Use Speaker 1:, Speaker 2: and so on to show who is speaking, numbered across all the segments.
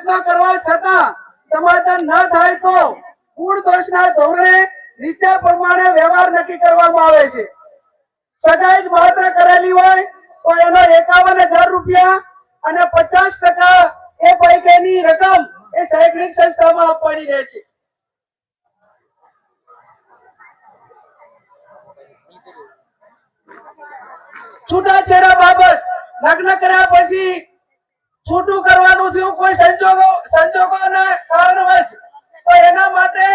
Speaker 1: પ્રયત્નો કરવા છતાં સમાધાન ન થાય તો કુળ દોષના ધોરણે નીચે પ્રમાણે વ્યવહાર નક્કી કરવામાં આવે છે. સગાઈ માત્ર કરેલી હોય તો એનો એકાવન હજાર રૂપિયા અને પચાસ ટકા એ પૈકીની રકમ એ શૈક્ષણિક સંસ્થામાં આપવાની રહે છે. છૂટાછેડા બાબત લગ્ન કર્યા પછી છૂટું કરવાનું થયું. કોઈ સંજોગો, સંજોગોના કારણવશ તો એના માટે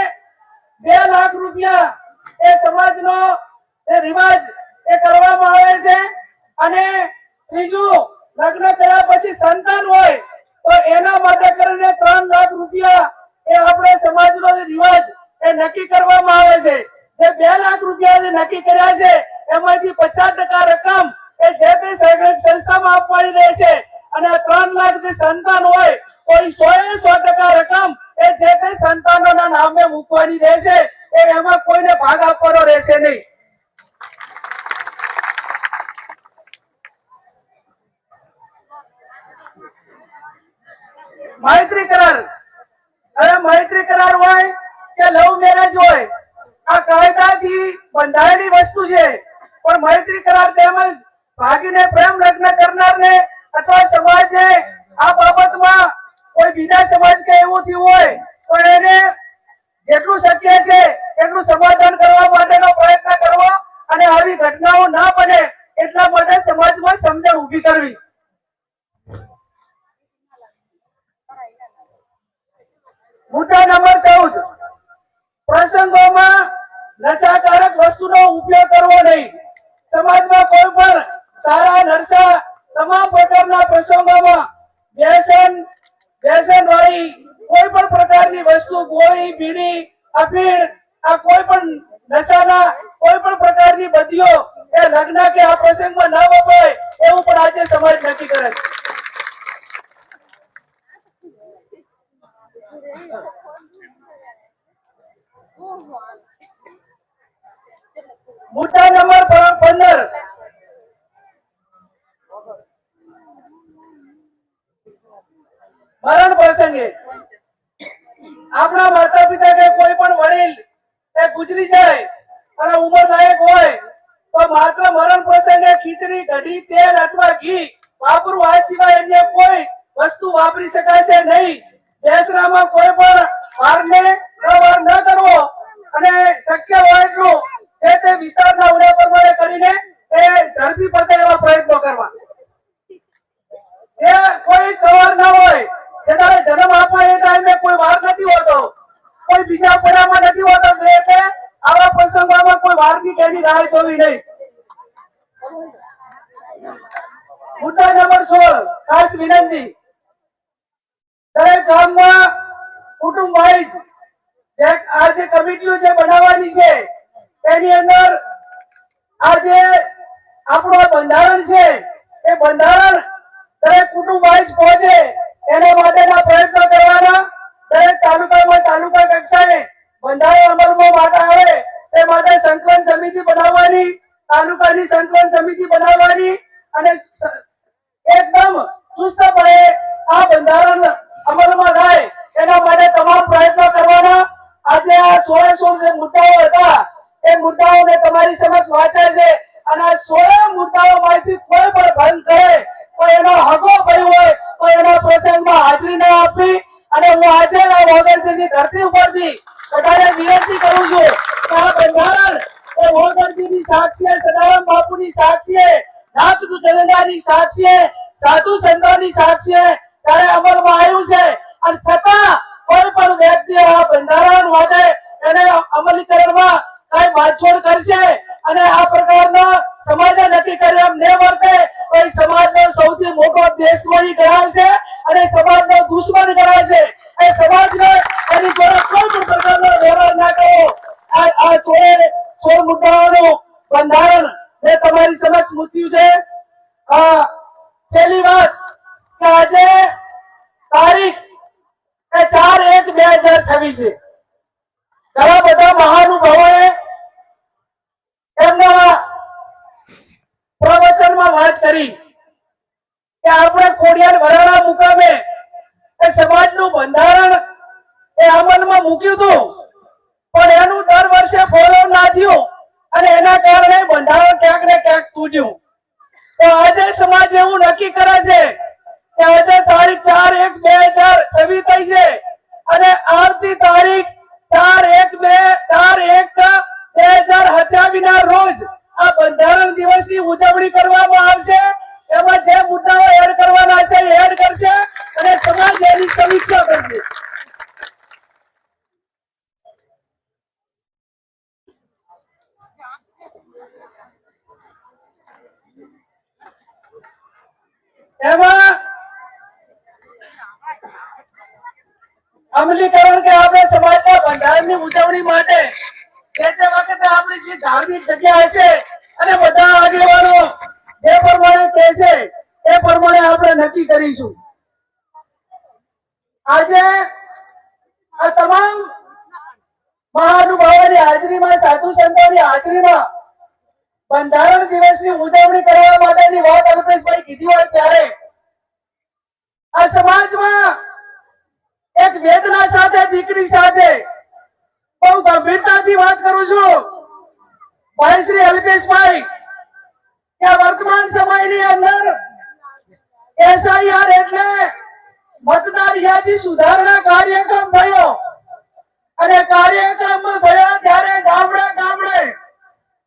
Speaker 1: બે લાખ રૂપિયા એ સમાજનો એ રિવાજ એ કરવામાં આવે છે. અને ત્રીજું, લગ્ન કર્યા પછી સંતાન હોય તો એના માટે કરીને ત્રણ લાખ રૂપિયા એ આપણે સમાજનો રિવાજ એ નક્કી કરવામાં આવે છે. જે બે લાખ રૂપિયા જે નક્કી કર્યા છે, એમાંથી પચાસ ટકા રકમ એ જે તે શૈક્ષણિક સંસ્થામાં આપવાની રહેશે. અને ત્રણ લાખ જે સંતાન હોય તો સો એ સો ટકા રકમ એ જે તે સંતાનોના નામે મૂકવાની રહેશે, એ એમાં કોઈને ભાગ આપવાનો રહેશે નહીં. મૈત્રી કરાર. હવે મૈત્રી કરાર હોય કે લવ મેરેજ હોય, આ કાયદાથી બંધાયેલી વસ્તુ છે. પણ મૈત્રી કરાર તેમજ ભાગીને પ્રેમ લગ્ન કરનારને અથવા સમાજે આ બાબતમાં કોઈ બીજા સમાજ કે એવું થયું હોય, તો એને જેટલું શક્ય છે એટલું સમાધાન કરવા માટેનો પ્રયત્ન કરવો અને આવી ઘટનાઓ ના બને એટલા માટે સમાજમાં સમજણ ઊભી કરવી. મુદ્દા નંબર ચૌદ. પ્રસંગોમાં નશાકારક વસ્તુનો ઉપયોગ કરવો નહીં. સમાજમાં કોઈ પણ સારા નરસા તમામ પ્રકારના પ્રસંગોમાં વ્યસન વ્યસન વાળી કોઈ પણ પ્રકારની વસ્તુ ગોળી બીડી અફીણ આ કોઈ પણ નશાના કોઈ પણ પ્રકારની બદીઓ એ લગ્ન કે આ પ્રસંગમાં ન વપરાય સમાજ નક્કી કરે છે. નંબર પંદર. મરણ પ્રસંગે આપણા માતા પિતા કે કોઈ પણ વડીલ એ ગુજરી જાય અને ઉંમર લાયક હોય તો માત્ર મરણ પ્રસંગે ખીચડી કઢી તેલ અથવા ઘી. વાપરવું આ સિવાય અન્ય કોઈ વસ્તુ વાપરી શકાશે નહીં. દેશરામાં કોઈ પણ વારને વ્યવહાર ન કરવો અને શક્ય હોય એટલું જે તે વિસ્તારના ઉડે પ્રમાણે કરીને એ ઝડપી પતે એવા પ્રયત્નો કરવા જે કોઈ કવાર ના હોય જે તારે જન્મ આપવા એ ટાઈમે કોઈ વાર નથી હોતો કોઈ બીજા પડામાં નથી હોતો તો એટલે આવા પ્રસંગોમાં કોઈ વારની રાહ જોવી નહીં. મુદ્દા નંબર સોળ, ખાસ વિનંતી. દરેક ગામમાં કુટુંબ વાઇઝ આ જે કમિટીઓ જે બનાવવાની છે, એની અંદર આ જે આપણું બંધારણ છે, એ બંધારણ દરેક કુટુંબ વાઇઝ પહોંચે એના માટેના પ્રયત્નો કરવાના. દરેક તાલુકામાં તાલુકા કક્ષાએ બંધારણ અમલમાં માટે તે માટે સંકલન સમિતિ બનાવવાની, તાલુકાની સંકલન સમિતિ બનાવવાની અને એકદમ ચુસ્તપણે આ બંધારણ અમલમાં થાય એના માટે તમામ પ્રયત્નો કરવાના. આજે આ સોળે સોળ જે મુદ્દાઓ હતા, એ મુદ્દાઓને તમારી સમક્ષ વાંચ્યા છે અને સોળે મુદ્દાઓ માંથી કોઈ પણ ભંગ કરે તો એનો હગો ભય હોય તો એના પ્રસંગમાં હાજરી ન આપવી અને હું આજે વોગરજીની ધરતી ઉપરથી વધારે વિનંતી કરું છું આ બંધારણ એ વોગરજીની સાક્ષીએ સદારામ બાપુની સાક્ષીએ નાથ ગંગાની સાક્ષીએ સાધુ સંતોની સાક્ષીએ ત્યારે અમલમાં આવ્યું છે. અને છતાં કોઈ પણ વ્યક્તિ આ બંધારણ માટે એને અમલીકરણમાં કઈ બાંધછોડ કરશે અને આ પ્રકારનો સમાજે નક્કી કર્યું એમ ન વર્તે, તો એ સમાજનો સૌથી મોટો દેશદ્રોહી ગણાવશે અને સમાજનો દુશ્મન ગણાવશે. એ સમાજને એની જોડે કોઈ પણ પ્રકારનો વ્યવહાર ના કરવો આ સોળે સોળ મુદ્દાઓનું બંધારણ મેં તમારી સમક્ષ મૂક્યું છે. છેલ્લી વાત કે આજે તારીખ એ ચાર એક બે હજાર છવ્વીસ છે. ઘણા બધા મહાનુભાવોએ એમના પ્રવચનમાં વાત કરી કે આપણે ખોડિયાર વરાણા મુકામે એ સમાજનું બંધારણ એ અમલમાં મૂક્યું હતું. પણ એનું દર વર્ષે ફોલો ના થયું. અને એના કારણે બંધારણ ક્યાંક ને ક્યાંક તૂટ્યું. તો આજે સમાજ એવું નક્કી કરે છે કે આજે તારીખ ચાર એક બે હજાર છવ્વીસ થઈ છે. અને આવતી તારીખ ચાર એક બે, ચાર એક બે હજાર સત્યાવીસ રોજ આ બંધારણ દિવસની ઉજવણી કરવામાં આવશે. એમાં જે મુદ્દાઓ એડ કરવાના છે એડ કરશે અને સમાજ એની સમીક્ષા કરશે એમાં અમલીકરણ કે આપણે સમાજના બંધારણની ઉજવણી માટે જે તે વખતે આપણી જે ધાર્મિક જગ્યા હશે અને બધા આગેવાનો જે પ્રમાણે કહેશે એ પ્રમાણે આપણે નક્કી કરીશું. આજે આ તમામ મહાનુભાવોની હાજરીમાં, સાધુ સંતોની હાજરીમાં બંધારણ દિવસની ઉજવણી કરવા માટેની વાત અલ્પેશભાઈ કીધી હોય ત્યારે આ સમાજમાં એક વેદના સાથે, દીકરી સાથે બહુ ગંભીરતાથી વાત કરું છું. ભાઈ શ્રી અલ્પેશભાઈ કે વર્તમાન સમયની અંદર એસઆઈઆર એટલે મતદાર યાદી સુધારણા કાર્યક્રમ થયો. અને કાર્યક્રમ થયા ત્યારે ગામડે ગામડે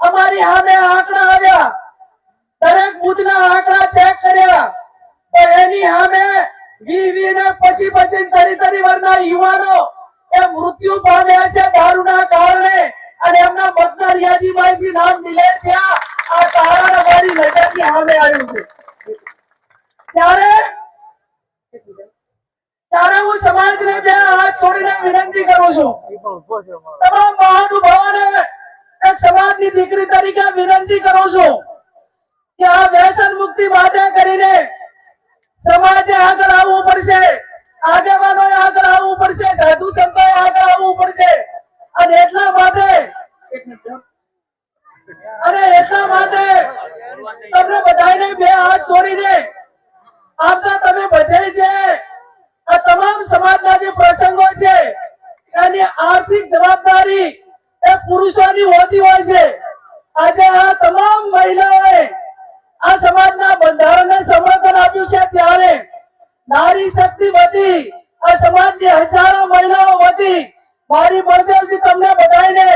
Speaker 1: અમારી સામે આંકડા આવ્યા દરેક બુથના આંકડા ચેક કર્યા તો એની સામે વી વી ને પછી પછી તરી તરી યુવાનો એ મૃત્યુ પામ્યા છે દારૂના કારણે અને એમના મતદાર યાદીમાંથી નામ ડિલેટ થયા આ કારણ અમારી નજરની સામે આવ્યું છે. ત્યારે ત્યારે હું સમાજને બે હાથ જોડીને વિનંતી કરું છું. તમામ મહાનુભાવોને એક સમાજની દીકરી તરીકે વિનંતી કરું છું કે આ વ્યસન મુક્તિ માટે કરીને સમાજે આગળ આવવું પડશે આગેવાનોએ આગળ આવવું પડશે સાધુ સંતોએ આગળ આવવું પડશે અને એટલા માટે એક મિનિટ હો. અને એટલા માટે તમને બધાને બે હાથ જોડીને આપતા તમે બધે જે આ તમામ સમાજના જે પ્રસંગો છે, એની આર્થિક જવાબદારી એ પુરુષોની હોતી હોય છે. આજે આ તમામ મહિલાઓએ આ સમાજના બંધારણને સમર્થન આપ્યું છે ત્યારે નારી શક્તિ વધી, આ સમાજની હજારો મહિલાઓ વધી. મારી બળદેવજી, તમને બધાને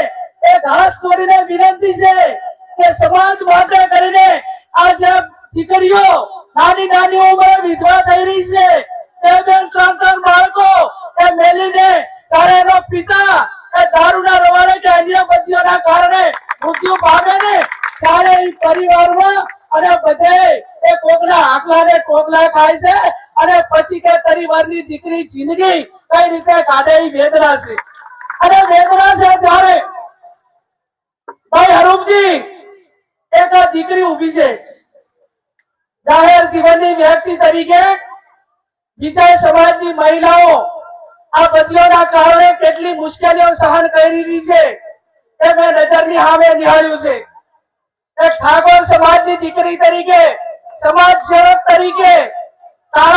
Speaker 1: એક હાથ જોડીને વિનંતી છે કે સમાજ માટે કરીને આ જે દીકરીઓ નાની નાની ઉંમરે વિધવા થઈ રહી છે બે બેન ત્રણ ત્રણ બાળકો એ મેલીને ત્યારે એનો પિતા એ દારૂના રવાડે કે અન્ય બદીઓના કારણે મૃત્યુ પામે ને ત્યારે પરિવારમાં અને બધે એ કોકના આખલા ને ટોકલા ખાય છે અને પછી કે પરિવારની દીકરી જિંદગી કઈ રીતે કાઢે એ વેદના છે. અને વેદના છે ત્યારે ભાઈ હરૂપજી, એક દીકરી ઊભી છે. જાહેર જીવનની વ્યક્તિ તરીકે બીજા સમાજની મહિલાઓ આ બદલીઓના કારણે કેટલી મુશ્કેલીઓ સહન કરી છે એ મેં નજરની સામે નિહાળ્યું છે. એક ઠાકોર સમાજની દીકરી તરીકે, સમાજ સેવક તરીકે આ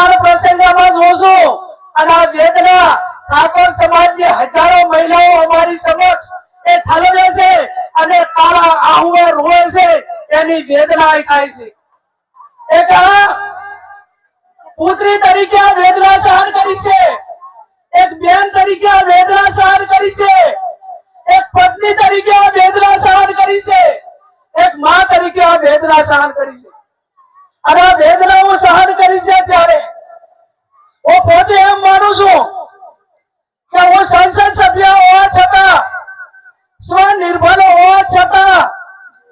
Speaker 1: વેદના પુત્રી તરીકે આ વેદના સહન કરી છે. એક બેન તરીકે આ વેદના સહન કરી છે. એક પત્ની તરીકે આ વેદના સહન કરી છે. વેદના સહન કરી છે. અને આ વેદના હું સહન કરી છે ત્યારે હું પોતે એમ માનું છું કે હું સંસદ સભ્ય હોવા છતાં, સ્વનિર્ભર હોવા છતાં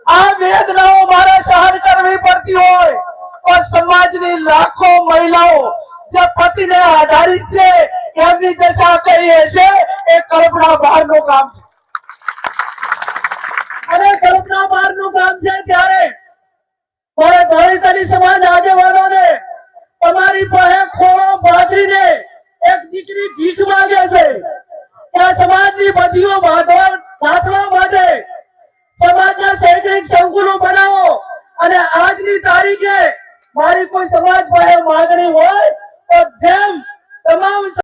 Speaker 1: આ વેદનાઓ મારે સહન કરવી પડતી હોય તો સમાજની લાખો મહિલાઓ જે પતિને આધારિત છે, એમની દશા કઈ હશે? એ કલ્પના બહારનું કામ છે. અને કલ્પના બહારનું કામ છે ત્યારે મારે દલિતની સમાજ આગેવાનોને તમારી પાસે ખોળો બાજરીને એક દીકરી ભીખ માંગે છે આ સમાજની બધીઓ બાંધવા બાંધવા માટે સમાજના શૈક્ષણિક સંકુલો બનાવો. અને આજની તારીખે મારી કોઈ સમાજ પાસે માંગણી હોય તો જેમ